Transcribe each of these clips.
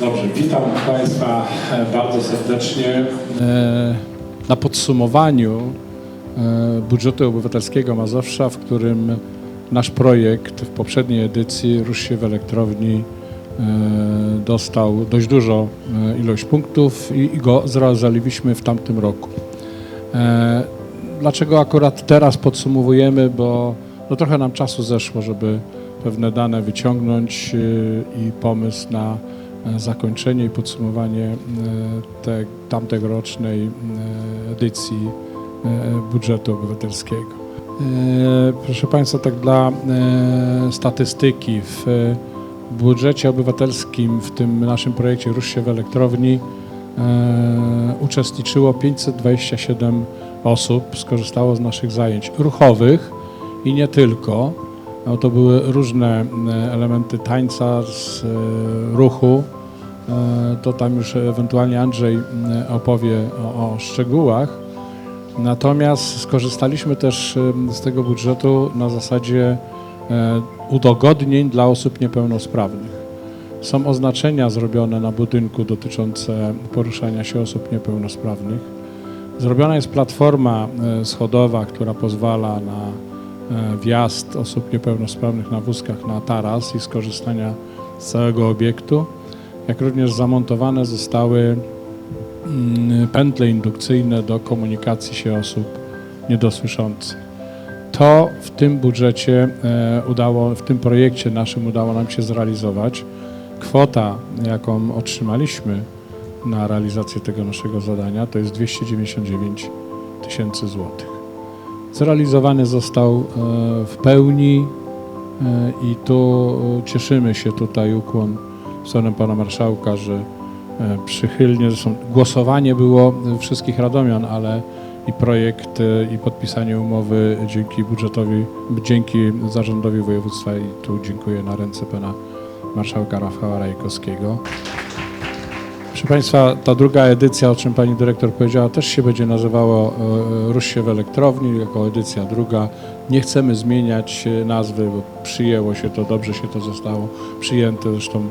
Dobrze, witam Państwa e, bardzo serdecznie. E, Na podsumowaniu e, budżetu obywatelskiego Mazowsza, w którym nasz projekt w poprzedniej edycji Rusz się w elektrowni dostał dość dużo e, ilość punktów i go zrealizowaliśmy w tamtym roku. Dlaczego akurat teraz podsumowujemy? Bo no trochę nam czasu zeszło, żeby pewne dane wyciągnąć i pomysł na zakończenie i podsumowanie e, te, tamtegorocznej e, edycji e, budżetu obywatelskiego. Proszę Państwa, tak dla statystyki, w budżecie obywatelskim, w tym naszym projekcie Rusz się w elektrowni, uczestniczyło 527 osób, skorzystało z naszych zajęć ruchowych i nie tylko. No, to były różne elementy tańca z ruchu. E, To tam już ewentualnie Andrzej e, opowie o, o szczegółach. Natomiast skorzystaliśmy też z tego budżetu na zasadzie e, udogodnień dla osób niepełnosprawnych. Są oznaczenia zrobione na budynku dotyczące poruszania się osób niepełnosprawnych. Zrobiona jest platforma e, schodowa, która pozwala na wjazd osób niepełnosprawnych na wózkach na taras i skorzystania z całego obiektu. Jak również zamontowane zostały mm, pętle indukcyjne do komunikacji się osób niedosłyszących. To w tym budżecie e, udało, w tym projekcie naszym udało nam się zrealizować. Kwota, jaką otrzymaliśmy na realizację tego naszego zadania, to jest 299 tysięcy złotych. Zrealizowany został e, w pełni e, i tu cieszymy się tutaj ukłon w stronę pana marszałka, że e, przychylnie, zresztą głosowanie było wszystkich radomian, ale i projekt e, i podpisanie umowy dzięki budżetowi, dzięki zarządowi województwa i tu dziękuję na ręce pana marszałka Rafała Rajkowskiego. Proszę Państwa, ta druga edycja, o czym Pani Dyrektor powiedziała, też się będzie nazywało e, Rusz się w elektrowni, jako edycja druga. Nie chcemy zmieniać nazwy, bo przyjęło się to, dobrze się to zostało przyjęte. Zresztą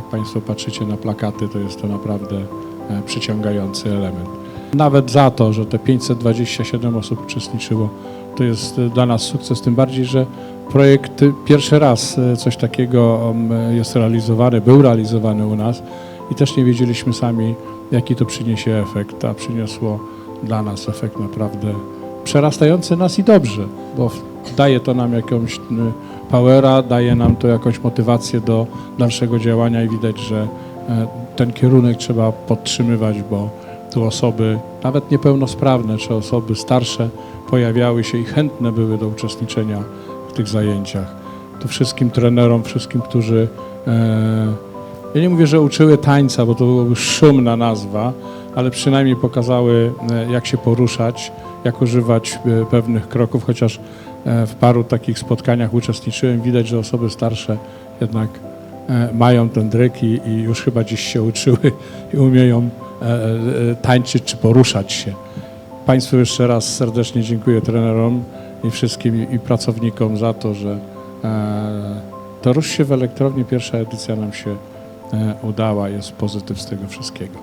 jak Państwo patrzycie na plakaty, to jest to naprawdę e, przyciągający element. Nawet za to, że te 527 osób uczestniczyło, to jest e, dla nas sukces, tym bardziej, że projekt e, pierwszy raz coś takiego um, jest realizowany, był realizowany u nas i też nie wiedzieliśmy sami, jaki to przyniesie efekt, a przyniosło dla nas efekt naprawdę przerastający nas i dobrze, bo daje to nam jakąś powera, daje nam to jakąś motywację do dalszego działania i widać, że e, ten kierunek trzeba podtrzymywać, bo tu osoby, nawet niepełnosprawne czy osoby starsze pojawiały się i chętne były do uczestniczenia w tych zajęciach. To wszystkim trenerom, wszystkim, którzy e, ja nie mówię, że uczyły tańca, bo to byłoby szumna nazwa, ale przynajmniej pokazały, e, jak się poruszać, jak używać pewnych kroków, chociaż w paru takich spotkaniach uczestniczyłem. Widać, że osoby starsze jednak e, mają ten dryk i, i już chyba dziś się uczyły i umieją e, e, tańczyć czy poruszać się. Państwu jeszcze raz serdecznie dziękuję trenerom i wszystkim i, pracownikom za to, że e, to rusz się w elektrowni, pierwsza edycja nam się e, udała, jest pozytyw z tego wszystkiego.